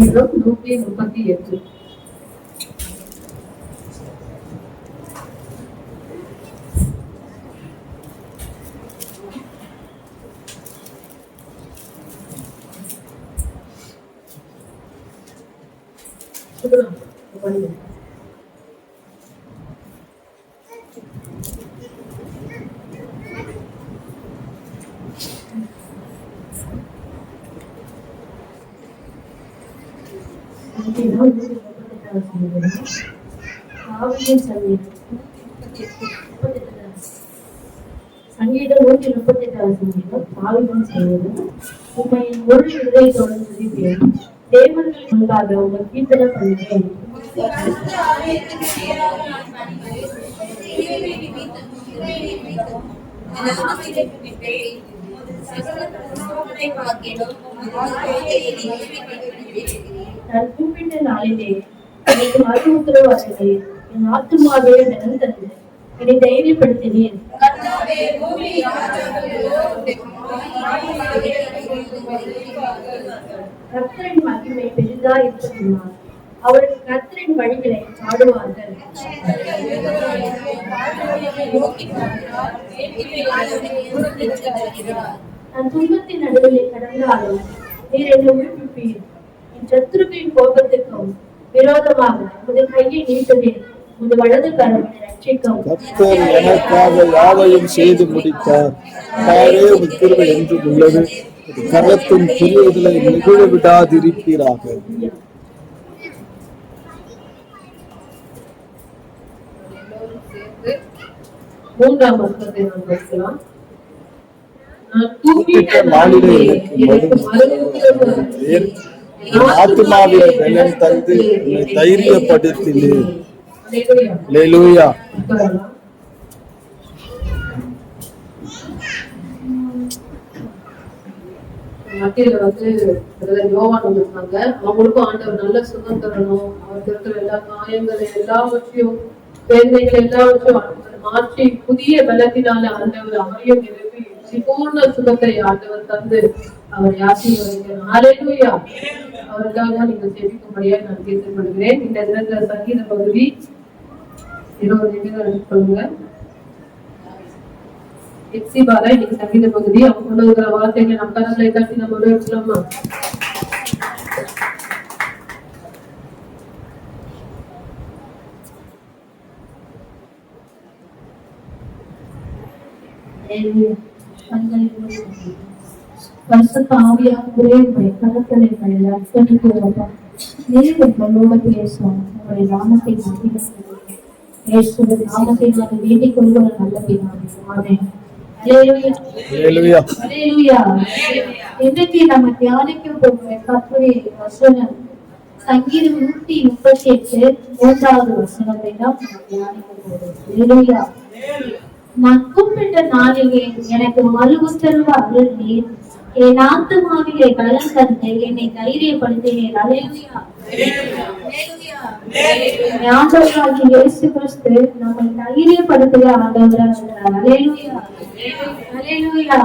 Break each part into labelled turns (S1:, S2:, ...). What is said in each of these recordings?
S1: சங்கீதம் நூற்றி முப்பத்தி எட்டு Thank you. சங்கீதம் நூற்றி முப்பத்தெட்டாவது சங்கீதம். ஆவியின் சங்கீதம் முப்பத்தெட்டாவது. சங்கீதம் நூற்றி முப்பத்தி எட்டாவது பாவிதம் செய்வது உண்மையின் ஒரு இதயத்தோடு துதிப்பேன். தேவர்கள் முன்பாக உங்கள் கீர்த்தனை பண்ணுவேன். நான் கூப்பிட்ட நாளிலே எனக்கு மறு உத்தரவு என் ஆத்துமாவே தினம் தந்தேன் என்னை தைரியப்படுத்தினேன் கர்த்தரின் மகிமை பெரிதா இருப்பதினால் அவர்கள் கர்த்தரின் வழிகளை பாடுவார்கள். நான் துன்பத்தின் நடுவிலே கடந்தாலும் நீர் என்னை விடுவிப்பீர் என் சத்துருவின் கோபத்துக்கும் விரோதமாக உமது கையை நீட்டுவேன். உமது வலது கரம் என்னை ரட்சிக்கும்.
S2: கர்த்தர் எனக்காக யாவையும் செய்து முடித்தார். தாரே என்றும் உள்ளது கரத்தின் புரியுதலை நிகழ விடாதிருப்பீராக
S1: மூன்றாம் வசனத்தை நாம்
S2: கூப்பிட்ட நாளிலே தந்து தைரியப்படுத்தினேன்
S1: அல்லேலூயா.
S2: லேலூயா
S1: மத்தியில வந்து யோவான் வந்திருந்தாங்க அவங்களுக்கும் ஆண்டவர் நல்ல சுகம் தரணும். அவருக்கு இருக்கிற எல்லா காயங்கள் எல்லாவற்றையும் வேதனைகள் எல்லாவற்றையும் மாற்றி புதிய பலத்தினால ஆண்டவர் அவரையும் நிரப்பி பூர்ண சுகத்தை ஆண்டவர் தந்து அவர் ஆசீர்வதிக்கணும். ஹalleluya அவருக்காக நீங்க ஜெபிக்கும்படியா நான் கேட்டுக்கொள்கிறேன் இந்த தினத்துல சங்கீத பகுதி இருபது நிமிடம் எடுத்துக்கொள்ளுங்க எக்ஸி பாலா இன்னைக்கு சங்கீத பகுதி. அவங்க கொண்டு இருக்கிற வார்த்தைகளை நம்ம கரங்களை எல்லாத்தையும் நம்ம வச்சுக்கலாமா
S3: பரிசுத்த ஆவியாகவே உங்களுடைய பயில அர்ப்பணிக்கிறப்பா உங்களுடைய நாமத்தை மகிழ்ச்சி நாமத்தை வேண்டிக் கொள்கிற நல்ல பிதாவே. ஆமென். இன்றைக்கு நம்ம தியானிக்க போகிற கத்துரை வசனம் சங்கீதம் நூத்தி முப்பத்தி எட்டு மூன்றாவது வசனத்தை தான் நம்ம தியானிக்க போகிறோம். அல்லேலூயா நான் கூப்பிட்ட நாளிலே எனக்கு மறு உத்தரவு அருள்நீர் என் ஆத்மாவிலே பலம் தந்து என்னை தைரியப்படுத்தினேன் அலேலுயா. இயேசு கிறிஸ்து நம்மை தைரியப்படுத்துகிற ஆண்டவரா அலேலுயா. அலேலுயா.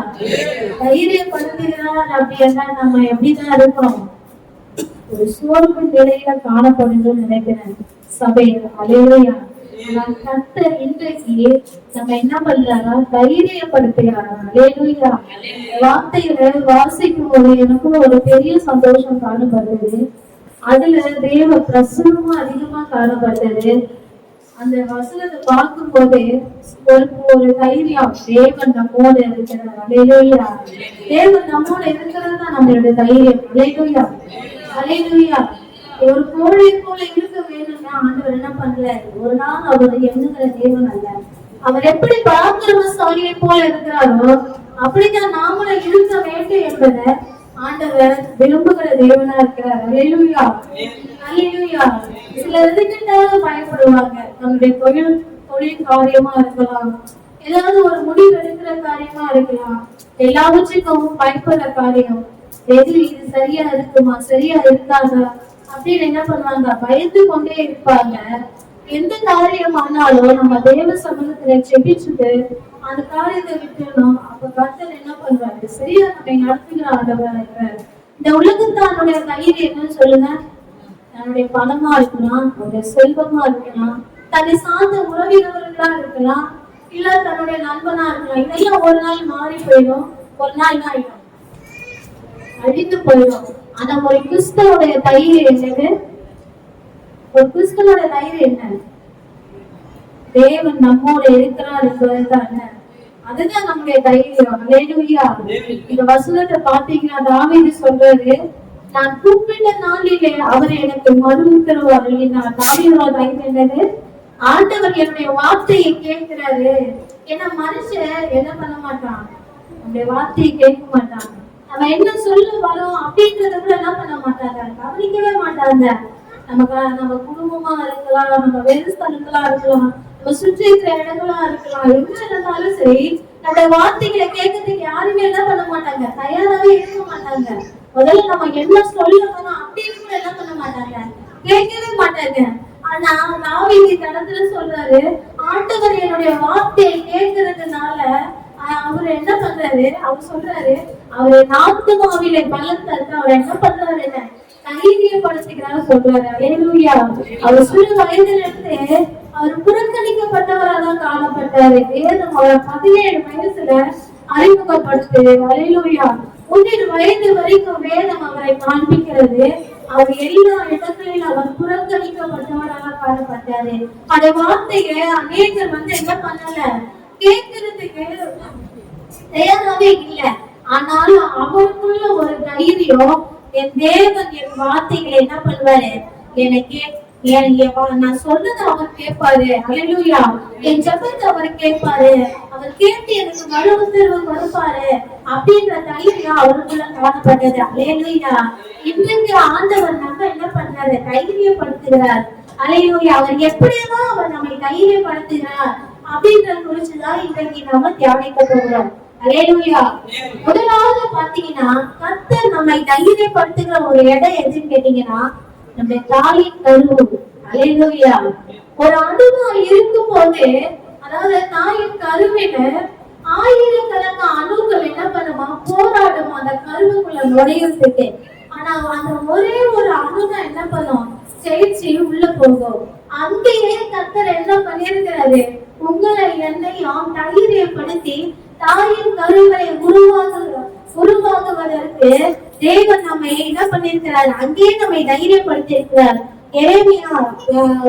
S3: தைரியப்படுத்துகிறார் அப்படின்னா நம்ம எப்படிதான் இருக்கோம் ஒரு சோர்வு நிலையில காணப்படுதுன்னு நினைக்கிறேன். சபை அலேலுயா. ஆனால் கர்த்தர் இன்றைக்கு நம்ம என்ன பண்றாரா? தைரியப்படுத்துகிறாரா? அலேலுயா வார்த்தையில வாசிக்கும் போது எனக்கும் ஒரு பெரிய சந்தோஷம் காணப்படுது. அதுல தேவ பிரசனமும் அதிகமா காணப்பட்டது அந்த வசனத்தை பார்க்கும் போதே ஒரு ஒரு தைரியம். தேவன் நம்மோட இருக்கிறார். அலையிலா தேவன் நம்மோட இருக்கிறது தான் நம்மளுடைய தைரியம். அலையிலா அலையிலா ஒரு கோழை போல இருக்க வேணும்னா ஆண்டவர் என்ன பண்றாரு? ஒரு நாள் அவர் எண்ணுகிற தேவன் அல்ல. அவர் எப்படி பராக்கிரமசாலியை போல இருக்கிறாரோ அப்படித்தான் நாமளும் இருக்க வேண்டும் என்பதை ஆண்டவர் விரும்புகிற தேவனா இருக்கிறார். அலையிலுயா அலையிலுயா சில இதுக்கிட்டாவது பயப்படுவாங்க. நம்முடைய தொழில் தொழில் காரியமா இருக்கலாம். ஏதாவது ஒரு முடிவு எடுக்கிற காரியமா இருக்கலாம். எல்லாவற்றுக்கும் பயப்படுற காரியம். எது இது சரியா இருக்குமா? சரியா இருக்காதா? அப்படின்னு என்ன பண்ணுவாங்க? பயந்து கொண்டே இருப்பாங்க. எந்த காரியமானாலும் நம்ம தேவ சமூகத்துல செபிச்சுட்டு அந்த காரியத்தை விட்டுணும் அப்ப கர்த்தர் என்ன பண்றாரு சரியா நம்மை நடத்துகிற ஆண்டவரா இந்த உலகத்தானுடைய தைரியம் என்னன்னு சொல்லுங்க. தன்னுடைய பணமா இருக்கலாம் அவருடைய செல்வமா இருக்கலாம் தன்னை சார்ந்த உறவினர்களா இருக்கலாம் இல்ல தன்னுடைய நண்பனா இருக்கலாம். இதெல்லாம் ஒரு நாள் மாறி போயிடும். ஒரு நாள் என்ன ஆயிடும் அழிந்து போயிடும். ஆனா ஒரு கிறிஸ்தவோடைய தயிர் என்னது? ஒரு கிறிஸ்தவோட தயிர் என்ன? தேவன் நம்மோட இருக்கிறார் என்பதுதான் அதுதான் நம்முடைய தைரியம். அல்லேலூயா இந்த வசனத்தை பாத்தீங்கன்னா தாவீது சொல்றாரு நான் கூப்பிட்ட நாளிலே அவர் எனக்கு மறு உத்தரவு அருளினார் தாவீதோட தைரியம் என்னது? ஆண்டவர் என்னுடைய வார்த்தையை கேட்கிறாரு. ஏன்னா மனுஷன் என்ன பண்ண மாட்டான்? நம்முடைய வார்த்தையை கேட்க மாட்டான். நம்ம என்ன சொல்ல வரோம் அப்படின்றத கூட என்ன பண்ண மாட்டாங்க? கவனிக்கவே மாட்டாங்க. நமக்கு நம்ம குடும்பமா இருக்கலாம் நம்ம வேறு ஸ்தலங்களா இருக்கலாம் நம்ம சுற்றி இருக்கிற இடங்களா இருக்கலாம் எங்க இருந்தாலும் சரி நம்ம வார்த்தைகளை கேட்கறதுக்கு யாருமே என்ன பண்ண மாட்டாங்க? தயாராவே இருக்க மாட்டாங்க. முதல்ல நம்ம என்ன சொல்ல வரோம் அப்படின்னு கூட என்ன பண்ண மாட்டாங்க? கேட்கவே மாட்டாங்க. ஆனா நாவின் கடத்துல சொல்றாரு ஆண்டவர் என்னுடைய வார்த்தையை கேட்கறதுனால அவர் என்ன பண்றாரு? அவர் சொல்றாரு அவர் நாத்துமாவிலே பலன் தந்து அவர் என்ன பண்றாரு என்ன? தைரியப்படுத்துகிறாரு சொல்றாரு. அல்லேலூயா அவர் சிறு வயதுல இருந்து அவர் புறக்கணிக்கப்பட்டவராதான் காணப்பட்டாரு. வேதம் அவர் பதினேழு வயசுல அறிமுகப்படுத்து அல்லேலூயா பதினேழு வயது வரைக்கும் வேதம் அவரை காண்பிக்கிறது. அவர் எல்லா இடங்களில் அவர் புறக்கணிக்கப்பட்டவராக காணப்பட்டாரு. அந்த வார்த்தையை அநேகர் வந்து என்ன பண்ணல? கேட்கறதுக்கு தயாராவே இல்ல ஆனாலும் அவருக்குள்ள ஒரு தைரியம் என் தேவன் என் வார்த்தைகளை என்ன பண்ணுவாரு? எனக்கு நான் சொன்னதை அவர் கேட்பாரு. அலையூயா என் ஜபத்தை அவர் கேட்பாரு. அவர் கேட்டு எனக்கு மறு உத்தரவு கொடுப்பாரு அப்படின்ற தைரியம் அவருக்குள்ள காணப்பட்டது. அலையூயா இன்றைக்கு ஆண்டவர் நம்ம என்ன பண்றாரு தைரியப்படுத்துகிறார். அலையூயா அவர் எப்படியெல்லாம் அவர் நம்மை தைரியப்படுத்துகிறார். அப்படின்றத குறிச்சுதான் இன்றைக்கு நாம தியானிக்க போகிறோம். அலேலுயா முதலாவது பாத்தீங்கன்னா கத்தர் நம்மை தைரியப்படுத்துகிற ஒரு இடம் எதுன்னு கேட்டீங்கன்னா நம்ம தாயின் கரு அலேலுயா ஒரு அனுபவம் இருக்கும் போது அதாவது தாயின் கருவில ஆயிரக்கணக்கான அணுக்கள் என்ன பண்ணுமா? போராடும்? அந்த கருவுக்குள்ள நுழையறதுக்கு ஆனா அந்த ஒரே ஒரு அணுதான் என்ன பண்ணும்? ஜெயிச்சு உள்ள போகும். அங்கேயே கத்தர் என்ன பண்ணிருக்கிறாரு உங்களை என்னையும் தைரியப்படுத்தி தாயின் கருவை உருவாக உருவாகுவதற்கு தேவன் நம்மை என்ன பண்ணிருக்கிறார்? அங்கேயே நம்மை தைரியப்படுத்தி இருக்கிறார் எரேமியா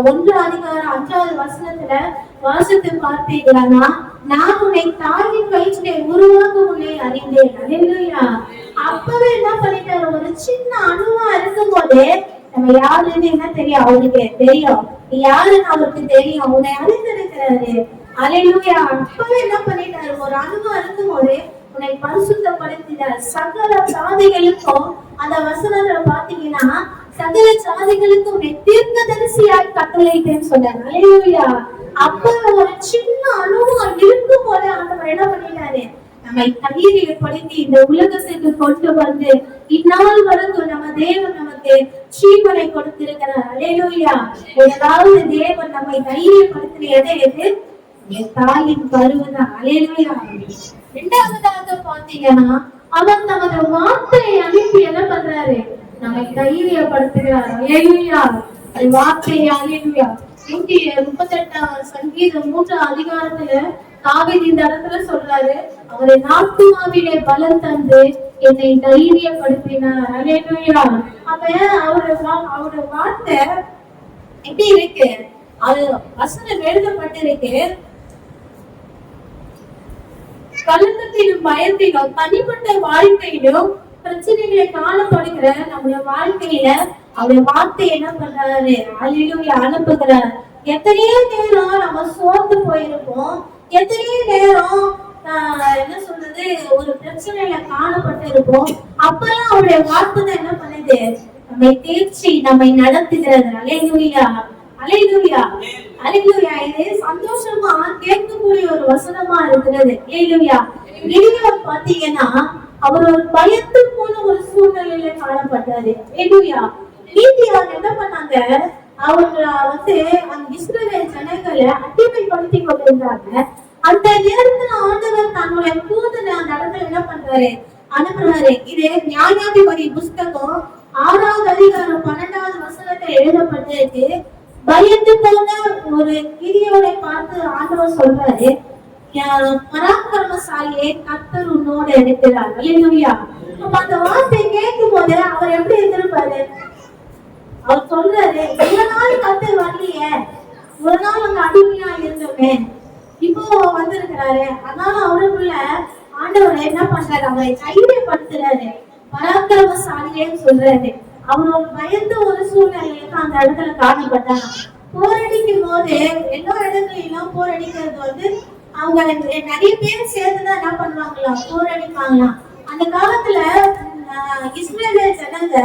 S3: ஒன்று அதிகாரம் அஞ்சாவது வசனத்துல வாசித்து பார்த்தீர்களானா நான் உன்னை தாயின் வயிற்றிலே உருவாக்கும் உன்னை அறிந்தேன். அறிந்தா அப்பவே என்ன பண்ணிட்டாரு? ஒரு சின்ன அணுவா இருக்கும் போதே நம்ம யாருன்னு என்ன தெரியும்? அவருக்கு தெரியும். நீ யாருன்னு அவருக்கு தெரியும்? உன்னை அறிந்திருக்கிறாரு அலையிலுயா அப்பவே என்ன பண்ணிட்டாரு? ஒரு அணுவா இருக்கும் போதே உன்னை பரிசுத்தப்படுத்தினார். சகல சாதிகளுக்கும் அந்த வசனத்துல பாத்தீங்கன்னா சகல சாதிகளுக்கும் உன்னை தீர்க்கதரிசியாய் கட்டளையிட்டேன்னு சொன்னார். அலையிலுயா அப்ப ஒரு சின்ன அனுபவம் இருக்கும் போதே ஆண்டவர் என்ன பண்ணிட்டாரு? நம்மை தைரியப்படுத்தி இந்த உலகத்துக்கு கொண்டு வந்து இந்நாள் வரைக்கும் நம்ம தேவன் நமக்கு ஜீவனை கொடுத்திருக்கிறார். அலேலூயா ஏதாவது தேவன் நம்மை தைரியப்படுத்தின இடம் எது என் தாயின் கருவுதான் அலேலூயா இரண்டாவதாக பாத்தீங்கன்னா அவர் தமது வார்த்தையை அனுப்பி என்ன பண்றாரு? நம்மை தைரியப்படுத்துகிறார். அலேலூயா அது வார்த்தையை அலேலூயா நூத்தி முப்பத்தெட்டாம் சங்கீதம் மூன்றாம் அதிகாரத்துல தாவித் இந்த இடத்துல சொல்றாரு அவரை நாட்டுமாவிலே பலன் தந்து என்னை தைரியப்படுத்தினார். அலேலூயா அப்ப அவரு அவரோட வார்த்தை எப்படி இருக்கு? அது வசனம் எழுதப்பட்டிருக்கு. கலக்கத்திலும் பயத்திலும் தனிப்பட்ட வாழ்க்கையிலும் பிரச்சனைகளை காணப்படுகிற நம்முடைய வாழ்க்கையில அவருடைய வார்த்தை என்ன பண்றாரு? அழிலும் அனுப்புகிறார். எத்தனையோ நேரம் நம்ம சோர்ந்து போயிருப்போம். எத்தனையோ நேரம் ஆஹ், என்ன சொல்றது ஒரு பிரச்சனையில காணப்பட்டு இருப்போம் அப்பெல்லாம் அவருடைய வார்த்தை என்ன பண்ணுது? நம்மை தேர்ச்சி நம்மை நடத்துகிறது அலைதுரியா அலைதுரியா அலைதுரியா இது சந்தோஷமா கேட்கக்கூடிய ஒரு வசனமா இருக்கிறது. அலைதுரியா இனியும் பாத்தீங்கன்னா அவர் ஒரு பயத்து போன ஒரு சூழ்நிலையில காணப்பட்டாரு. அலையூயா நீதியார் என்ன பண்ணாங்க? அவங்க வந்து அந்த இஸ்ரேல் ஜனங்களை அடிமைப்படுத்தி கொண்டிருந்தாங்க அந்த நேரத்துல ஆண்டவர் தன்னுடைய தூதனை அந்த இடத்துல என்ன பண்றாரு? அனுப்புறாரு. இது நியாயாதிபதி புஸ்தகம் ஆறாவது அதிகாரம் பன்னெண்டாவது வசனத்தை எழுதப்பட்டிருக்கு. பயந்து போன ஒரு கிரியோட பார்த்து ஆண்டவர் சொல்றாரு "யா- பராக்கிரமசாலியே கர்த்தர் உன்னோட இருக்கிறார் அப்ப அந்த வார்த்தை கேட்கும் போது அவர் எப்படி இருந்திருப்பாரு அவர் சொல்றாரு இவ்வளவு நாள் கத்தர் வரலையே ஒரு நாள் அங்க அடிமையா இருந்தோமே இப்போ வந்திருக்கிறாரு. அதனால அவருக்குள்ள ஆண்டவர் என்ன பண்றாரு? அவரை தைரியப்படுத்துறாரு. பராக்கிரமசாலியேன்னு சொல்றாரு. அவரோட பயந்த ஒரு சூழ்நிலையில தான் அந்த இடத்துல காணப்பட்டாங்க போரடிக்கும் போது எல்லா இடங்களிலும் போரடிக்கிறது வந்து அவங்க நிறைய பேர் சேர்ந்துதான் என்ன பண்ணுவாங்களாம் போரடிப்பாங்களாம் அந்த காலத்துல இஸ்ரேலிய ஜனங்க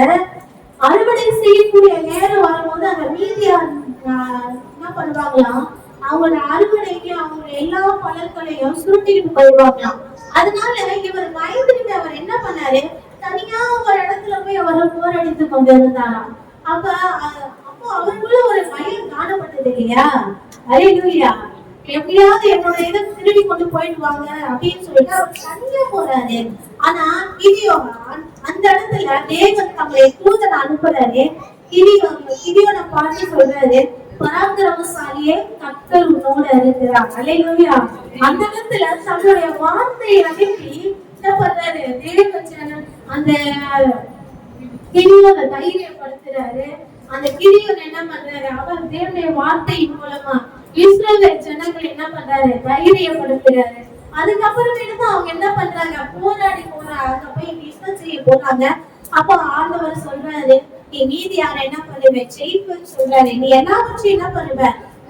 S3: அறுவடை செய்யக்கூடிய நேரம் வரும்போது அந்த மீதியா என்ன பண்ணுவாங்களாம்? அவங்களோட அறுவடைக்கு அவங்க எல்லா பலன்களையும் சுருட்டிக்கிட்டு போயிடுவாங்களாம். அதனால இவர் பயந்துட்டு அவர் என்ன பண்ணாரு? தனியா ஒரு இடத்துல போய் அவர் போராடித்து கொண்டு இருந்தாராம் அப்ப அப்போ அவருக்குள்ள ஒரு பயம் காணப்பட்டது இல்லையா? அலையிலுயா எப்படியாவது என்னோட இதை திருடி கொண்டு போயிடுவாங்க அப்படின்னு சொல்லிட்டு அவர் தனியா போறாரு. ஆனா கிதியோன் அந்த இடத்துல தேவன் தம்மை தூதனை அனுப்புறாரு. கிதியோன் கிதியோனை பார்த்து சொல்றாரு பராக்கிரமசாலியே கத்தர் உன்னோட இருக்கிறார். அல்லையா அந்த இடத்துல தன்னுடைய வார்த்தையை அனுப்பி என்ன பண்றாரு தேவன் அந்த கிரியோனை தைரியப்படுத்துறாரு. அந்த கிரியோன் என்ன பண்றாரு? அவர் தேவனுடைய வார்த்தையின் மூலமா இஸ்ரேல் ஜனங்கள் என்ன பண்றாரு? தைரியப்படுத்துறாரு. அதுக்கப்புறமேட்டு தான் அவங்க என்ன பண்றாங்க? போராடி போறாங்க. போய் யுத்தம் செய்ய போறாங்க. அப்போ ஆண்டவர் சொல்றாரு நீ நீதியான என்ன பண்ணுவ? ஜெயிப்பேன்னு சொல்றாரு. நீ என்ன என்ன பண்ணுவ?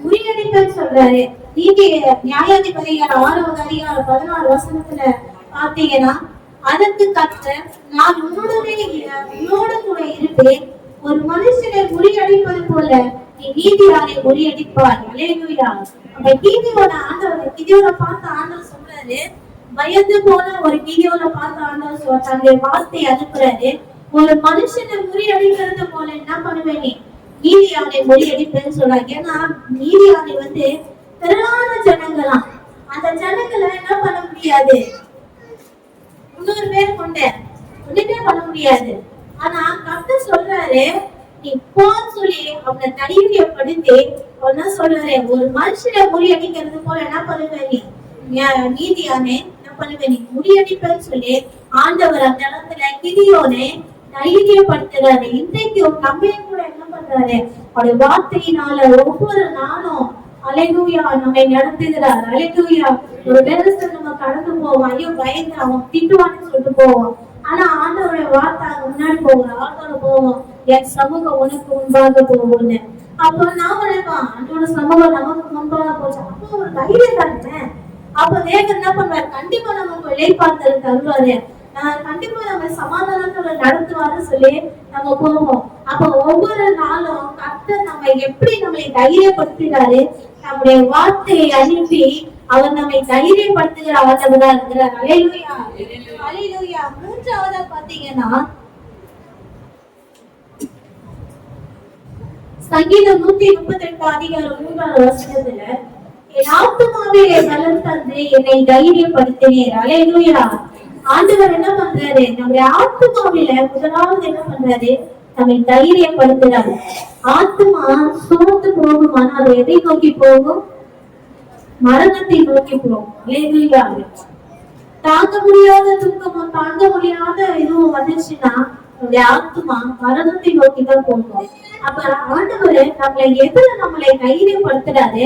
S3: முறியடிப்பேன்னு சொல்றாரு. நீதி நியாயாதிபதிகள் ஆறாவது அதிகாரம் பதினாறு வசனத்துல பாத்தீங்கன்னா அதற்கு கற்ற நான் உன்னுடனே உன்னோட கூட இருப்பேன். ஒரு மனுஷனை முறியடிப்பது போல நீ நீதியாரை முறியடிப்பார் அலேலுயா அப்ப நீதியோட ஆண்டவர் கிதியோட பார்த்து ஆண்டவர் சொல்றாரு பயந்து போன ஒரு வீடியோல பார்த்து ஆண்டவர் தன்னுடைய வார்த்தை அனுப்புறாரு. ஒரு மனுஷனை முறியடிக்கிறது போல என்ன பண்ணுவேன் நீ? நீதியானை முறியடிப்பேன்னு சொல்றாங்க ஏன்னா நீதியானை வந்து திரளான ஜனங்களாம். அந்த ஜனங்களை என்ன பண்ண முடியாது? முந்நூறு பேர் கொண்ட ஒண்ணுமே பண்ண முடியாது. ஆனா கத்த சொல்றாரு நீ போன்னு சொல்லி அவனை தைரியப்படுத்தி அவனா சொல்றாரு? ஒரு மனுஷனை முறியடிக்கிறது போல என்ன பண்ணுவேன் நீ? நீதியானே என்ன பண்ணுவேன் நீ முடியடிப்பேன்னு சொல்லி ஆண்டவர் அந்த இடத்துல கிதியோனே தைரியப்படுத்துறாரு. இன்றைக்கு தம்பியை கூட என்ன பண்றாரு? அவருடைய வார்த்தையினால ஒவ்வொரு நாளும் அலையூயா நம்மை நடத்துகிறார். அலையூயா ஒரு பெருசு நம்ம கடந்து போவோம். ஐயோ பயந்து அவன் திட்டுவான்னு சொல்லிட்டு போவோம். ஆனா ஆண்டவருடைய வார்த்தை முன்னாடி போவோம். ஆண்டோட போவோம். என் சமூகம் உனக்கு முன்பாக போகும்னு. அப்போ நான் நினைப்பான் ஆண்டோட சமூகம் நமக்கு முன்பாக போச்சு. அப்போ ஒரு தைரியம் தானே? அப்ப தேவன் என்ன பண்ணுவார்? கண்டிப்பா நமக்கு இழைப்பார்த்தல் தருவாரு. ஆஹ் கண்டிப்பா நம்ம சமாதானத்தோட நடத்துவாருன்னு சொல்லி நம்ம போவோம். அப்ப ஒவ்வொரு நாளும் கர்த்தர் நம்ம எப்படி நம்மளை தைரியப்படுத்துகிறாரு? நம்முடைய வார்த்தையை அனுப்பி அவர் நம்மை தைரியப்படுத்துகிற ஆண்டவரா இருக்கிறார். அலையிலுயா அலையிலுயா மூன்றாவதா பாத்தீங்கன்னா சங்கீதம் நூத்தி முப்பத்தி எட்டு அதிகாரம் மூன்றாவது வருஷத்துல என் ஆத்துமாவிலே பலம் தந்து என்னை தைரியப்படுத்தினீர். அலையிலுயா ஆண்டவர் என்ன பண்றாரு? நம்முடைய ஆத்துமாவில முதலாவது என்ன பண்றாரு? நம்மை தைரியப்படுத்துறாரு ஆத்துமா சோர்ந்து போகுமானா அது எதை நோக்கி போகும்? மரணத்தை நோக்கி போகும். அல்லேலூயா. தாங்க முடியாத துக்கமும் தாங்க முடியாத இதுவும் வந்துச்சுன்னா நம்முடைய ஆத்மா மரணத்தை நோக்கி தான் போகும். அப்ப ஆண்டவர் நம்மளை எதுல நம்மளை தைரியப்படுத்துறாரு.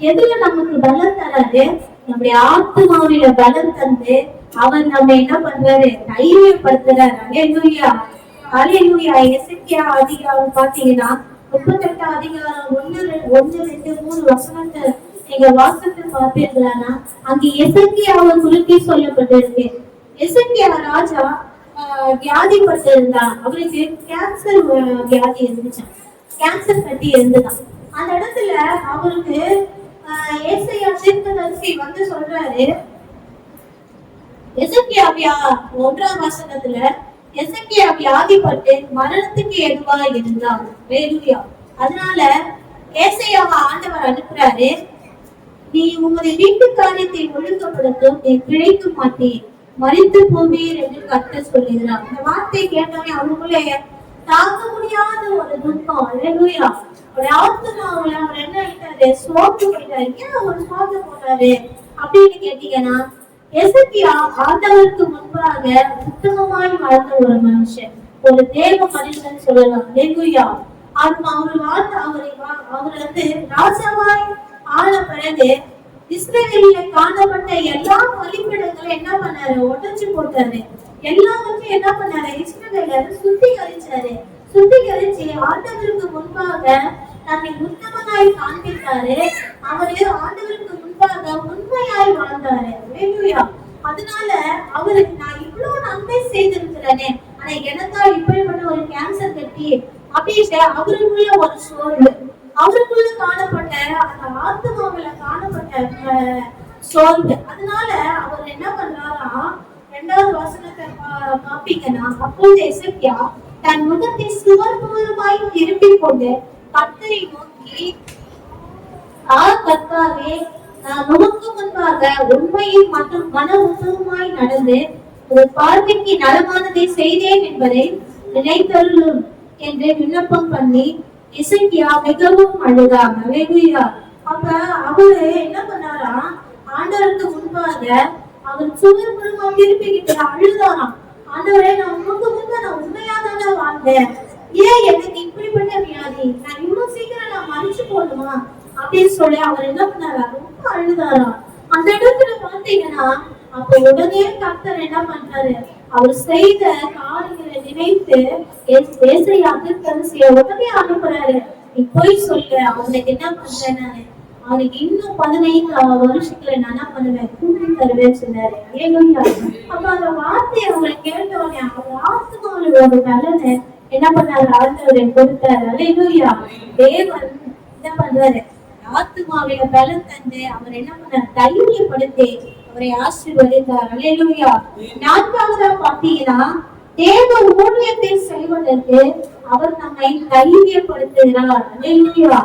S3: எதுல நமக்கு பலம் தராது நம்முடைய ஆத்மாவில பலம் தந்து அவர் நம்ம என்ன பண்றாரு தைரியப்படுத்துறாரு. அலேலூயா அலேலூயா எசக்கியா அதிகாரம் பாத்தீங்கன்னா முப்பத்தெட்டு அதிகாரம் ஒண்ணு ரெ- ஒண்ணு ரெண்டு மூணு வசனத்தை நீங்க வாசத்தை பார்த்தீர்களானா அங்க எசக்கியாவை குறித்து சொல்லப்பட்டிருக்கு. எசக்கியா ராஜா வியாதிப்பட்டிருந்தான். அவருக்கு கேன்சர் வியாதி இருந்துச்சான் கேன்சர் கட்டி இருந்துதான். அந்த இடத்துல அவருக்கு ஏசையா தீர்க்கதரிசி வந்து சொல்றாரு எசக்கியாவியா ஒன்றாம் வசனத்துல எசக்கியா வியாதிப்பட்டு மரணத்துக்கு எதுவா இருந்தான். வேலுயா அதனால ஏசையாவை ஆண்டவர் அனுப்புறாரு. நீ உமது வீட்டு காரியத்தை ஒழுங்குபடுத்தும் நீ பிழைக்க மாட்டேன் மறித்து போவீர் என்று கத்த சொல்லுகிறான் இந்த வார்த்தை கேட்டோடனே அவங்களுக்குள்ளே தாங்க முடியாத ஒரு துக்கம். அழகுயா ஒரு அவங்கள அவர் என்ன ஆயிட்டாரு சோர்ந்து போயிட்டாரு. ஏன் அவர் சோர்ந்து போனாரு? அப்படின்னு கேட்டீங்கன்னா எசக்கியா ஆண்டவருக்கு முன்பாக உத்தமமாய் வாழ்ந்த ஒரு மனுஷன். ஒரு தேவ மனுஷன் சொல்லலாம். அல்லேலூயா அது அவர் வாழ்ந்த அவரை அவர் வந்து ராஜாவாய் ஆன பிறகு இஸ்ரேலில காணப்பட்ட எல்லா பலிப்பிடங்களும் என்ன பண்ணாரு? உடைச்சு போட்டாரு. எல்லாவற்றையும் என்ன பண்ணாரு? இஸ்ரேல சுத்திகரிச்சாரு. சுத்திகரிச்சு ஆண்டவருக்கு முன்பாக தன்னை உத்தமனாய் காண்பித்தாரு. அவரு ஆண்டவருக்கு முன்பாக உண்மையாய் வாழ்ந்தாரு. அதனால அவருக்கு நான் இவ்வளவு நன்மை செய்திருக்கிறேனே. ஆனா எனக்கா இப்படிப்பட்ட ஒரு கேன்சர் கட்டி அப்படின்ட்டு அவருக்குள்ள ஒரு சோர்வு அவருக்குள்ள காணப்பட்ட அந்த ஆத்மாவில காணப்பட்ட சோர்வு. அதனால அவர் என்ன பண்றாரா ரெண்டாவது வசனத்தை காப்பீங்கன்னா அப்பொழுது எசக்கியா தன் முகத்தை சுவர் சுவர்பூர்வமாய் திருப்பிக் கொண்டு கத்தரை நோக்கி ஆ கத்தாவே நான் உமக்கு முன்பாக உண்மையில் மற்றும் மன உத்தமமாய் நடந்து ஒரு பார்வைக்கு நலமானதை செய்தேன் என்பதை நினைத்தருளும் என்று விண்ணப்பம் பண்ணி இசைக்கியா மிகவும் அழுதாங்க அப்ப அவரு என்ன பண்ணாரா? ஆண்டவருக்கு முன்பாக அவன் சுவர் முழுவதும் திருப்பிக்கிட்டு அழுதாராம். ஆண்டவரே நான் உமக்கு முன்பு நான் உண்மையா தானே வாழ்ந்தேன். ஏன் எனக்கு இப்படிப்பட்ட வியாதி? நான் இவ்வளவு சீக்கிரம் நான் மறைச்சு போடுமா அப்படின்னு சொல்லி அவர் என்ன பண்ணாரா? ரொம்ப அழுதாரா அந்த இடத்துல பாத்தீங்கன்னா அப்ப உடனே கர்த்தர் என்ன பண்றாரு? அவர் செய்த காரியங்களை நினைத்து ஏசையாக்கு கரிசிய உடனே அனுப்புறாரு. நீ போய் சொல்லு அவனுக்கு என்ன பண்றேன் நானு. அவனுக்கு இன்னும் பதினைந்து வருஷத்துல நான் என்ன பண்ணுவேன்? கூட்டி தருவேன்னு சொன்னாரு. ஏலூயா அப்ப அந்த வார்த்தையை அவங்களை கேட்டவனே அவங்க ஆத்மாவில் ஒரு நலனை என்ன பண்ணாரு? ஆண்டவரை கொடுத்தாரு. அலையிலூயா. தேவன் என்ன பண்றாரு ஆத்மாவில பலம் தந்து அவர் என்ன பண்ணார்? தைரியப்படுத்தி அவரை ஆசீர்வதித்தார். அலையிலூயா. நான்காவதா பாத்தீங்கன்னா தேவ ஊழியத்தை செய்வதற்கு அவர் நம்மை தைரியப்படுத்துகிறார். அல்லேலூயா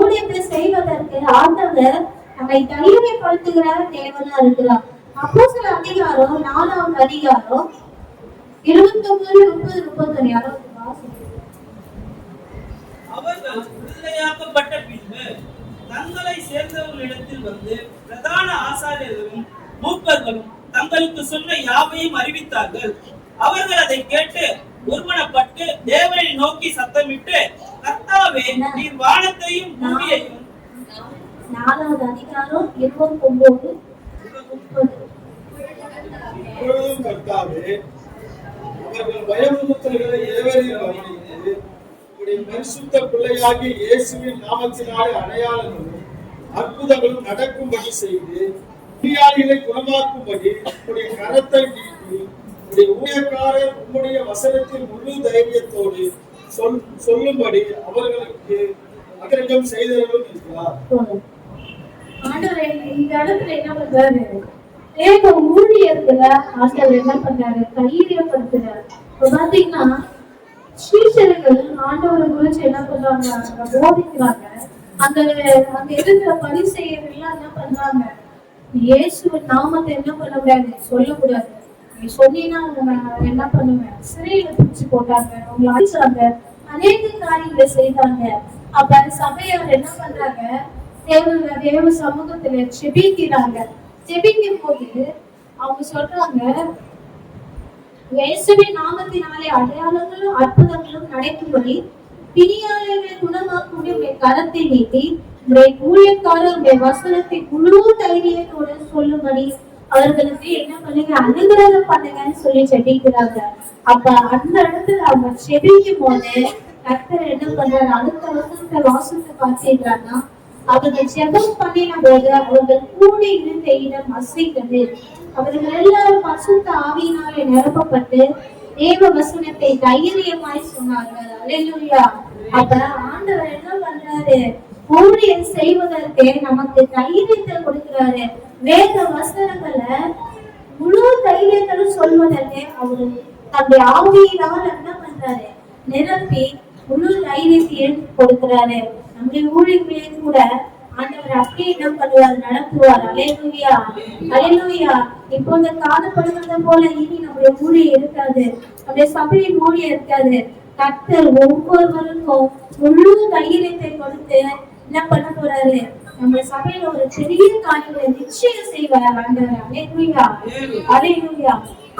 S3: ஊழியத்தை செய்வதற்கு ஆண்டவர் நம்மை தைரியப்படுத்துகிற தேவனா இருக்கிறார். அப்போ சில அதிகாரம் நாலாவது அதிகாரம் இருபத்தி ஒன்பது முப்பது முப்பத்தி ஒரு யாரோ
S4: அவர்கள் பின்பு தங்களை சேர்ந்தவர்களிடத்தில் வந்து பிரதான ஆசாரியர்களும் மூப்பர்களும் தங்களுக்கு சொன்ன யாவையும் அறிவித்தார்கள். அவர்கள் அதை கேட்டு ஒருமனப்பட்டு தேவனை நோக்கி சத்தமிட்டு கர்த்தாவே நீர் வானத்தையும் பூமியையும்
S3: நாலாவது அதிகாரம் இருபத்தி ஒன்பது
S2: கர்த்தாவே அவர்கள் பயமுறுத்தல்களை ஏவரில் பரிசுத்த இயேசுவின் நாமத்தினாலே அடையாளங்களும் அற்புதங்களும் நடக்கும்படி செய்து நோயாளிகளை குணமாக்கும்படி உம்முடைய கரத்தை நீட்டி உம்முடைய ஊழியக்காரர் உம்முடைய வசனத்தில் முழு தைரியத்தோடு சொல் சொல்லும்படி அவர்களுக்கு அக்கிரகம் செய்தவர்களும் இருக்கிறார்.
S3: ஆண்டவர் இந்த இடத்துல என்ன பண்றாரு? தேவ ஊழியர்களை ஆண்டவர் என்ன பண்றாரு? தைரியப்படுத்துறாரு. இப்ப பாத்தீங்கன்னா ஸ்ரீசர்கள் ஆண்டவரை குறிச்சு என்ன பண்றாங்க? போதிக்கிறாங்க. அந்த அங்க இருக்கிற பரிசெயர்கள் என்ன பண்றாங்க? இயேசுவின் நாமத்தை என்ன பண்ண முடியாது? சொல்லக்கூடாது. நீ சொன்னீங்கன்னா நான் என்ன பண்ணுவேன்? சிறையில பிடிச்சு போட்டாங்க. உங்களை அடிச்சாங்க. அநேக காரியங்களை செய்தாங்க. அப்ப சபையார் என்ன பண்றாங்க? தேவ சமூகத்துல செபிக்கிறாங்க. செபிக்கும் போது அவங்க சொல்றாங்க இயேசுவின் நாமத்தினாலே அடையாளங்களும் அற்புதங்களும் நடக்கும்படி பிணியாளர்களை குணமாக்கூடிய உடைய கரத்தை நீட்டி உடைய ஊழியக்காரர் உடைய வசனத்தை முழு தைரியத்தோடு சொல்லும்படி அவர்களுக்கு என்ன பண்ணுங்க அனுகிரகம் பண்ணுங்கன்னு சொல்லி செபிக்கிறாங்க. அப்ப அந்த இடத்துல அவங்க செபிக்கும் போது கர்த்தர் என்ன பண்றாரு? அடுத்த வசனத்தை வாசத்தை பார்த்தீங்கன்னா அவர்கள் ஜெபம் பண்ணின போது அவர்கள் கூடி இருந்த இடம் அசைத்தது அவர்கள் எல்லாரும் பசுத்த ஆவியினாலே நிரப்பப்பட்டு தேவ வசனத்தை தைரியமாய் சொன்னார்கள் அல்லேலூயா. அப்ப ஆண்டவர் என்ன பண்றாரு? ஊழியர் செய்வதற்கு நமக்கு தைரியத்தை கொடுக்கிறாரு. வேத வசனங்களை முழு தைரியத்தோடு சொல்வதற்கு அவரு தன்னுடைய ஆவியினால் என்ன பண்றாரு? நிரப்பி முழு தைரியத்தையும் கொடுக்கிறாரு. நம்முடைய ஊழியர்களே கூட ஆண்டவர் அப்படியே என்ன பண்ணுவார்? நடத்துவார். அலையலூயா அலையலூயா இப்போ இந்த காணப்படுகிறத போல இனி நம்முடைய ஊழியர் இருக்காது. நம்முடைய சபையின் ஊழியர் இருக்காது. கத்தர் ஒவ்வொருவருக்கும் முழு தைரியத்தை கொடுத்து என்ன பண்ண போறாரு? நம்ம சபையில ஒரு பெரிய காரியங்களை நிச்சயம் செய்வார் ஆண்டவர் அலையலூயா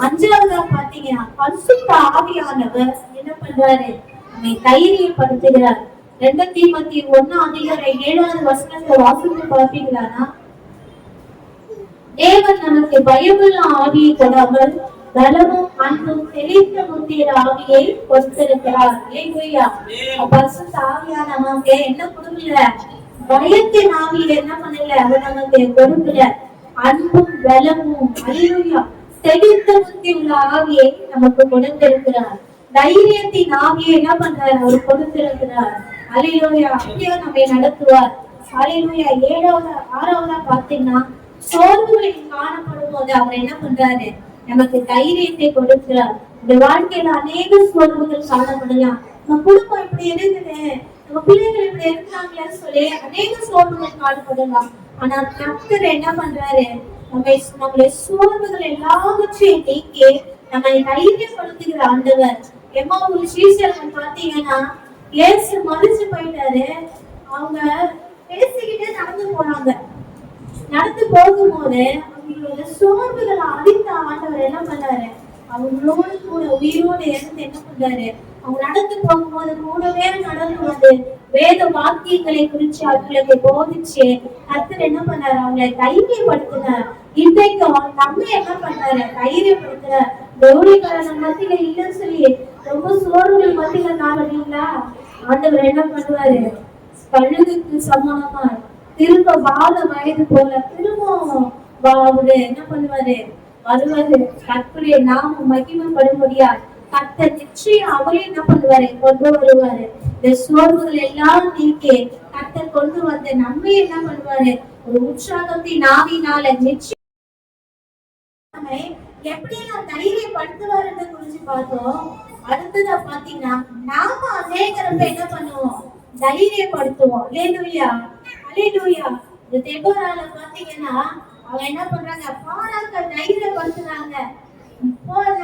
S3: அஞ்சாவதா பாத்தீங்கன்னா பரிசுத்த ஆவியானவர் என்ன பண்றாரு? நம்மை தைரியப்படுத்துகிறார். ரெண்டு தீமத்தி ஒன்னா அதிகாரம் ஏழாவது வசனத்தை வாசித்து பார்ப்பீங்களானா? தேவன் நமக்கு பயமுள்ள ஆவியை கொடாமல் பலமும் அன்பும் தெளிந்த முத்திர ஆவியை கொடுத்திருக்கிறார். இல்லையா பரிசுத்த ஆவியா நமக்கு என்ன கொடுக்கல? பயத்தின் ஆவியில என்ன பண்ணல? அவர் நமக்கு கொடுக்கல அன்பும் பலமும் அல்லையா செழித்த புத்தி உள்ள ஆவியை நமக்கு கொடுத்திருக்கிறார். தைரியத்தின் ஆவியை என்ன பண்றார்? அவர் கொடுத்திருக்கிறார். அலையிலோயா அப்படியே நம்மை நடத்துவார். அலையிலோயா ஏழாவது ஆறாவதா பாத்தீங்கன்னா சோர்வுகளில் காணப்படும் போது அவர் என்ன பண்றாரு? நமக்கு தைரியத்தை கொடுக்கிறார். இந்த வாழ்க்கையில அநேக சோர்வுகள் காணப்படலாம். நம்ம குடும்பம் இப்படி இருக்குது. நம்ம பிள்ளைகள் இப்படி இருக்கிறாங்களேன்னு சொல்லி அநேக சோர்வுகள் காணப்படலாம் ஆனா கர்த்தர் என்ன பண்றாரு? நம்ம நம்முடைய சோர்வுகள் எல்லாவற்றையும் நீக்கி நம்மை தைரியப்படுத்துகிற ஆண்டவர். எம்மா ஒரு சீசர்கள் பாத்தீங்கன்னா ஏசு மறிச்சு போயிட்டாரு. அவங்க பேசிக்கிட்டே நடந்து போனாங்க. நடந்து போகும்போது அவங்களோட சோர்வுகளை அழித்த ஆண்டவர் என்ன பண்ணாரு? அவங்களோடு கூட உயிரோடு இருந்து என்ன பண்றாரு? அவங்க நடந்து போகும்போது கூடவே நடந்து வந்து வேத வாக்கியங்களை குறிச்சு அவங்களுக்கு போதிச்சு கர்த்தர் என்ன பண்ணாரு? அவங்களை தைரியப்படுத்தினார். இன்றைக்கு அவங்க நம்ம என்ன பண்ணாரு? தைரியப்படுத்தினார். கௌரிகாரன் மத்தியில இல்லைன்னு சொல்லி ரொம்ப சோர்வுகள் மத்தியில காரணீங்களா ஆண்டவர் என்ன பண்ணுவாரு? கழுகுக்கு சமானமா திரும்ப வாழ வயது போல திரும்பவும் அவரு என்ன பண்ணுவாரு? வருவாரு. கற்புடைய நாம மகிமைப்படும்படியா கர்த்தர் நிச்சயம் அவரே என்ன பண்ணுவாரு? கொண்டு வருவாரு. இந்த சோர்வுகள் எல்லாம் நீக்கி கர்த்தர் கொண்டு வந்த நம்மை என்ன பண்ணுவாரு? ஒரு உற்சாகத்தின் ஆவினால நிச்சயம் எப்படி எப்படியெல்லாம் தைரியப்படுத்துவாருன்னு குறிச்சு பார்த்தோம். அடுத்ததா பாத்தீங்கன்னா நாம அநேகரப்ப என்ன பண்ணுவோம்? தைரியப்படுத்துவோம். அலேலுயா அலேலுயா இந்த தெபோரால பாத்தீங்கன்னா அவங்க என்ன பண்றாங்க? பாராக்க தைரியப்படுத்துறாங்க. போன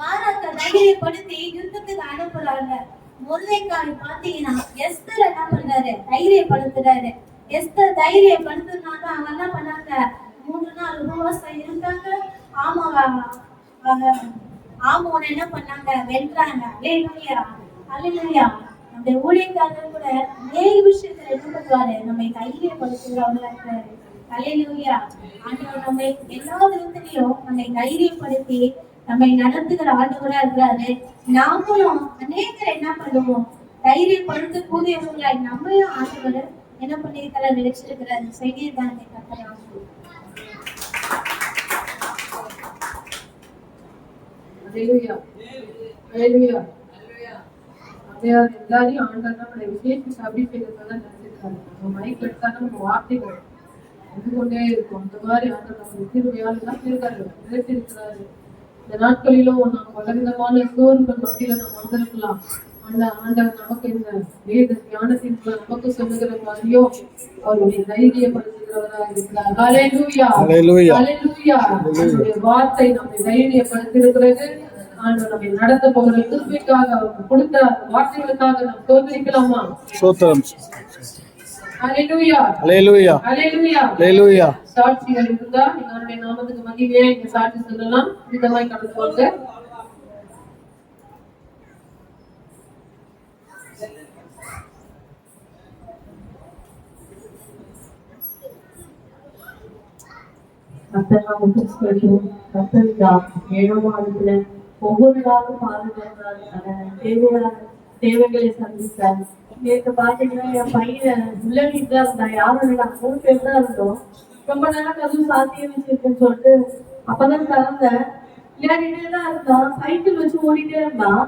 S3: பாராக்க தைரியப்படுத்தி யுத்தத்துக்கு அனுப்புறாங்க. முருகைக்காய் பாத்தீங்கன்னா எஸ்தர் என்ன பண்றாரு? தைரியப்படுத்துறாரு. எஸ்தர் தைரியப்படுத்துனாங்க அவங்க என்ன பண்ணாங்க? மூன்று நாள் உபவாசம் இருந்தாங்க. ஆமா ஆமோன் என்ன பண்ணாங்க? வென்றாங்க. அலேலுயா அலேலுயா நம்முடைய ஊழியக்காரர் கூட அநேக விஷயத்துல என்ன பண்ணுவாரு? நம்மை தைரியப்படுத்துகிறவங்களா இருக்காரு அலேலுயா ஆண்டவர் நம்மை எல்லா விதத்திலையும் நம்மை தைரியப்படுத்தி நம்மை நடத்துகிற ஆண்டவரா இருக்கிறாரு. நாமளும் அநேகர் என்ன பண்ணுவோம்? தைரியப்படுத்த கூடியவர்களாய் நம்மையும் ஆண்டவர் என்ன பண்ணியிருக்கிறார் நினைச்சிருக்கிறாரு. செய்தியதான் கத்தராக
S1: Hallelujah. Hallelujah. எல்லாரையும் ஆண்டவர் நம்மளை விசேஷ அபிஷேகத்தால நம்ம மைக் எடுத்தாலும் நம்ம வார்த்தைகள் வந்து கொண்டே இருக்கும். அந்த மாதிரி ஆண்டவர் நம்ம திருவையால் தான் இருக்காரு இந்த நாட்களிலும் நாம் பலவிதமான சோர்வுகள் மத்தியில நாம் வந்திருக்கலாம். அந்த ஆண்டவர் நமக்கு இந்த வேத ஞானத்தின் மூலம் நமக்கு சொல்லுகிற மாதிரியோ அவருடைய தைரியப்படுத்துகிறவராக இருக்கிறார். அவருடைய வார்த்தை நம்மை தைரியப்படுத்திருக்கிறது ஆண்டவர் நம்மை நடத்த போகிற கிருபைக்காக அவர் கொடுத்த வார்த்தைகளுக்காக நாம் தோற்கடிக்கலாமா சாட்சிகள் இருந்தா எங்களுடைய நாமத்துக்கு மகிமையா இங்க சாட்சி சொல்லலாம் விதமாய் கடந்து போங்க
S5: கத்தராவுக்கு ஸ்தோத்திரம். கத்தரிக்கா ஏழாம் மாதத்துல ஒவ்வொரு நாளும் பாதுகாத்தார் அஹ் தேவையான தேவைகளை சந்தித்தார் நேற்று பாத்தீங்கன்னா என் பையன் உள்ள தான் இருந்தான். யாரும் இல்லை. நாங்க மூணு பேர் தான் இருந்தோம். ரொம்ப நேரம் கதவு சாத்தியம் வச்சிருக்குன்னு சொல்லிட்டு அப்பதான் திறந்தேன் விளையாடிட்டே தான் இருந்தான். சைக்கிள் வச்சு ஓடிட்டே இருந்தான்.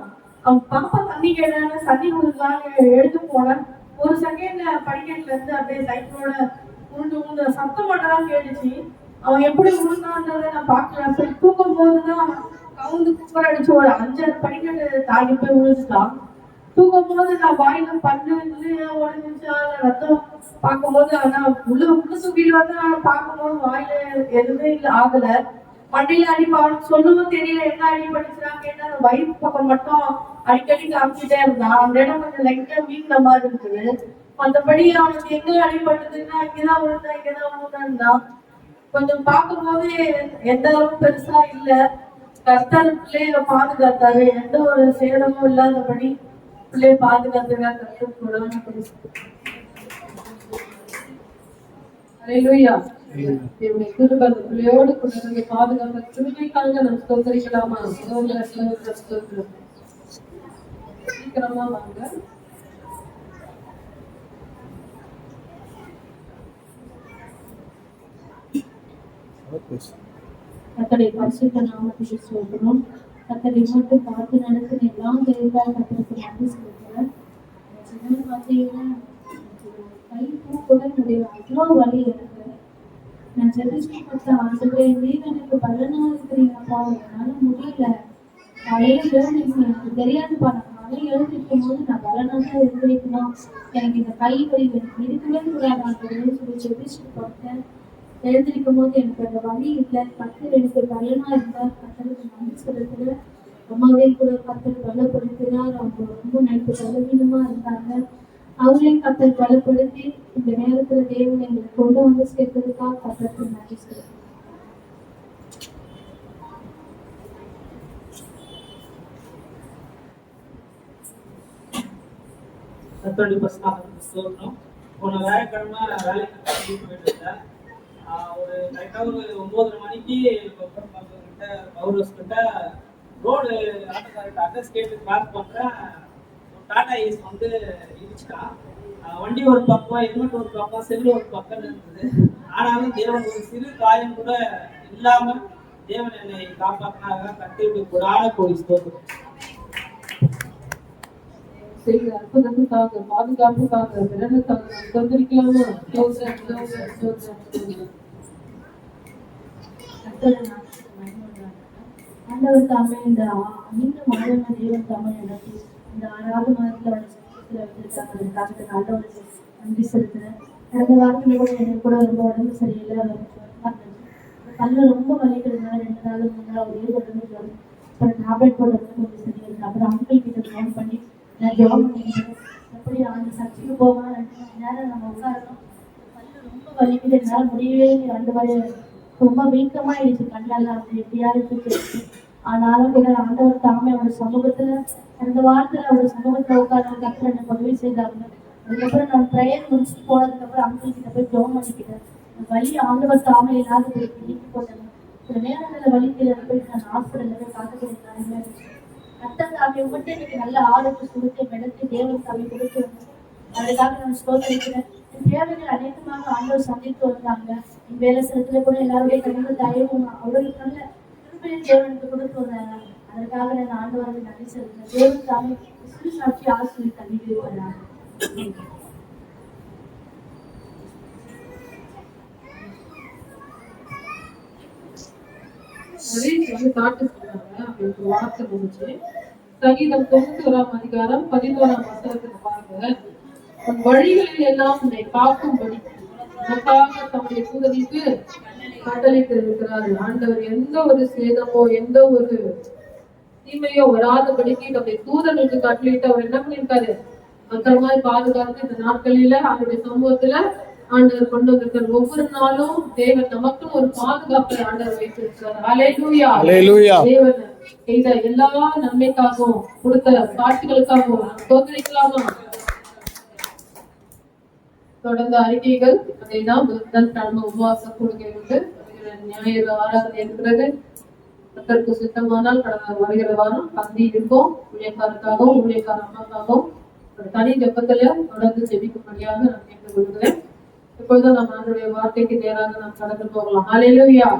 S5: அவன் பாப்பா தண்ணி கேட்டான தண்ணி கொடுக்கலான்னு எடுத்து போனேன். ஒரு செகண்ட்ல படிக்கட்டுல இருந்து அப்படியே சைக்கிளோட உருண்டு உருண்டு சத்தம் மட்டும் கேட்டுச்சு. அவன் எப்படி உருண்டான்றதை நான் பார்க்கல. சரி தூக்கும் போதுதான் கவுந்து குப்பர் அடிச்சு ஒரு அஞ்சாறு படிக்கட்டு தாண்டி போய் விழுந்துட்டான் தூக்கும் போது நான் வாயில பல்லு உடஞ்சிச்சு ரத்தம் பார்க்கும்போது ஆனா உள்ள உள்ள சுக்கிட்டு வந்து நான் பார்க்கும்போது வாயில எதுவுமே இல்ல ஆகல. மண்டையில அடிப்பான் அவனுக்கு சொல்லவும் தெரியல என்ன அடி படிச்சுறாங்க என்ன அந்த வயிறு பக்கம் மட்டும் அடிக்கடி காமிச்சிட்டே இருந்தான் அந்த இடம் கொஞ்சம் லைட்டா வீங்கின மாதிரி இருக்குது மற்றபடி அவனுக்கு எங்க அடிபட்டதுன்னா இங்கதான் விழுந்தா இங்கதான் விழுந்தான் கொஞ்சம் பார்க்கும்போது எந்த அளவுக்கு பெருசா இல்ல. கர்த்தர் பிள்ளைய பாதுகாத்தாரு. எந்த ஒரு சேதமும் இல்லாதபடி பிள்ளைய பாதுகாத்துக்காக கர்த்தர் கூட
S1: ஹalleluya. தேவனுடைய கூட இருந்து பாதுகாக்க கிருபைக்காக நம்ம ஸ்தோத்தரிக்கலாமா? ஸ்தோத்திரம். சீக்கிரமா வாங்க.
S3: அத்தனை பரிசுத்த நாமத்தை சொல்கிறோம் கத்தரை மட்டும் பார்த்து நடக்கிற எல்லாம் தெரிந்தால் கத்தருக்கு நன்றி சொல்கிறேன் சின்ன பார்த்தீங்கன்னா கை பூ கூட முடியும் அவ்வளோ வழி இருக்கு. நான் ஜெபிச்சு பார்த்த ஆசிரியர் நீர் எனக்கு பலனா இருக்கிறீங்கப்பா என்னால முடியல. காலையில எழுந்திருக்கேன். எனக்கு தெரியாதுப்பா. நான் காலையில எழுந்திருக்கும் போது நான் பலனாக தான் எழுந்திருக்கணும் எனக்கு இந்த கை வழி எனக்கு இருக்கவே கூடாது அப்படின்னு சொல்லி ஜெபிச்சு பார்த்தேன். எழுந்திருக்கும் போது எனக்கு அந்த வழி இல்லை. கத்தர் எனக்கு பலனா இருந்தார் கத்தருக்கு நன்றி சொல்றதுல அம்மாவே கூட கத்தர் பலப்படுத்தினார் அவங்க ரொம்ப நைட்டு பலவீனமா இருந்தாங்க. அவங்களையும் கத்தர் பலப்படுத்தி இந்த நேரத்துல தேவன் எங்களை கொண்டு வந்து சேர்த்ததுக்காக கத்தருக்கு நன்றி சொல்றேன்.
S4: கத்தோடி பசங்க சொல்லணும் போன வேலைக்கிழமை வேலைக்கு போயிட்டு இருந்தேன் ஒரு கரெக்டாக ஒரு ஒன்பதரை மணிக்கு கிட்ட பவுரஸ் கிட்ட ரோடு ஆட்டோக்காரர்கிட்ட அட்ரஸ் கேட்டு கிராஸ் பண்ணுறேன் டாடா ஏஸ் வந்து இடிச்சிட்டான் வண்டி ஒரு பக்கம் ஹெல்மெட் ஒரு பக்கம் செல்லு ஒரு பக்கம் இருந்தது. ஆனாலும் தேவன் ஒரு சிறு காயம் கூட இல்லாமல் தேவன் என்னை காப்பாற்றினாங்க கட்டிவிட்டு கூடாத கோடி ஸ்தோத்திரம்.
S1: செய்த அற்புதத்துக்காக பாதுகாப்புக்காக விரலுக்காக நாம் ஸ்தோத்தரிக்கலாமா ஸ்தோத்திரம், ஸ்தோத்திரம், ஸ்தோத்திரம், ஸ்தோத்திரம்.
S3: கர்த்தரை நாமத்துக்கு மகிமை உண்டாகட்டும். ஆண்டவர் தாமே இந்த ஆ- ஐந்து மாதங்கள் தேவன் தாமே நடத்தி இந்த ஆறாவது மாதத்துல அவருடைய சமூகத்துல அதுக்காக ஆண்டவருக்கு நன்றி செலுத்துறேன் கடந்த வாரத்துல கூட எனக்கு கூட ரொம்ப உடம்பு சரியில்லை ரொம்ப ரொம்ப வலிக்கிறதுனால ரெண்டு நாள் மூணு நாள் ஒரே உடம்பு வரும் அப்புறம் டேப்லெட் போடுறது கொஞ்சம் சரியில்லை அப்புறம் அங்கிள் கிட்ட ஃபோன் பண்ணி நான் ஜாப் பண்ணிக்கிறேன் எப்படி அந்த சர்ச்சுக்கு போகலாம் ரெண்டு மணி நேரம் நம்ம உட்காரணும் கண்ணு ரொம்ப வலிக்குது என்னால் முடியவே அந்த மாதிரி ரொம்ப வீக்கமாயிடுச்சு கண்ணெல்லாம் அப்படி எப்படியா தூக்கிடுச்சு ஆனாலும் கூட ஆண்டவர் தாமே அவர் சமூகத்துல அந்த வாரத்துல அவர் சமூகத்துல உட்கார்ந்து கத்துல எனக்கு உதவி செய்தாங்க அதுக்கப்புறம் நான் ப்ரேயர் முடிச்சுட்டு போனதுக்கு அப்புறம் அங்கிள் கிட்ட போய் ஜோம் பண்ணிக்கிட்டேன். வழி ஆண்டவர் தாமே இல்லாத நீக்கி போட்டாங்க சில நேரங்களில் வலிக்கிற போய் நான் ஹாஸ்பிட்டல்ல போய் பார்த்துக்கிறேன் கத்தர் தாமே உங்கள்கிட்ட நல்ல ஆரோக்கியம் கொடுத்து மெடுத்து தேவன் தாமே கொடுத்து அதுக்காக நான் ஸ்டோர் பண்ணிக்கிறேன் தேவைகள் அனைத்துமாக ஆண்டவர் சந்தித்து வந்தாங்க. வேலை சிலத்துல கூட எல்லாருடைய கண்கள் தயவும் அவர்களுக்கு நல்ல திருப்பதி தேவனுக்கு கொடுத்து வந்தாங்க அதற்காக நான் ஆண்டவருக்கு நன்றி செலுத்துறேன் தேவன் தாமே சிறு சாட்சி ஆசிரியர் கல்வி வந்தாங்க
S1: நரேஷ் வந்து காட்டு சொன்னாங்க. அப்படின்ற வார்த்தை முடிச்சு சங்கீதம் தொண்ணூத்தி ஓராம் அதிகாரம் பதினோராம் வசனத்துக்கு பாருங்க. வழிகளில் எல்லாம் உன்னை காக்கும்படி உனக்காக தம்முடைய தூதனுக்கு கட்டளையிட்டு இருக்கிறார் ஆண்டவர் எந்த ஒரு சேதமோ எந்த ஒரு தீமையோ வராதபடிக்கு நம்முடைய தூதனுக்கு கட்டளையிட்டு அவர் என்ன பண்ணியிருக்காரு? பத்திரமாய் பாதுகாத்து இந்த நாட்களில அவருடைய சமூகத்துல ஆண்டவர் கொண்டு வந்திருக்கார் ஒவ்வொரு நாளும் தேவன் நமக்கும் ஒரு பாதுகாப்பை ஆண்டவர் வைத்திருக்கிறார். தேவன் செய்த எல்லா நன்மைக்காகவும் கொடுத்த காட்சிகளுக்காகவும் தோற்கடிக்கலாமா தொடர்ந்து அறிக்கைகள் அதை நாம் முதல் கிழமை உபவாச கொடுக்க உண்டு ஞாயிறு ஆராதனை இருக்கிறது கத்தருக்கு சுத்தமானால் கடந்த வருகிற வாரம் பந்தி இருக்கும். ஊழியக்காரருக்காகவும் ஊழியக்கார அம்மாக்காகவும் ஒரு தனி ஜெபத்துல தொடர்ந்து ஜெபிக்கும்படியாக நான் கேட்டுக் கொள்கிறேன் இப்பொழுது நாம் நம்மளுடைய வார்த்தைக்கு நேராக நாம் கடந்து போகலாம். ஹalleluya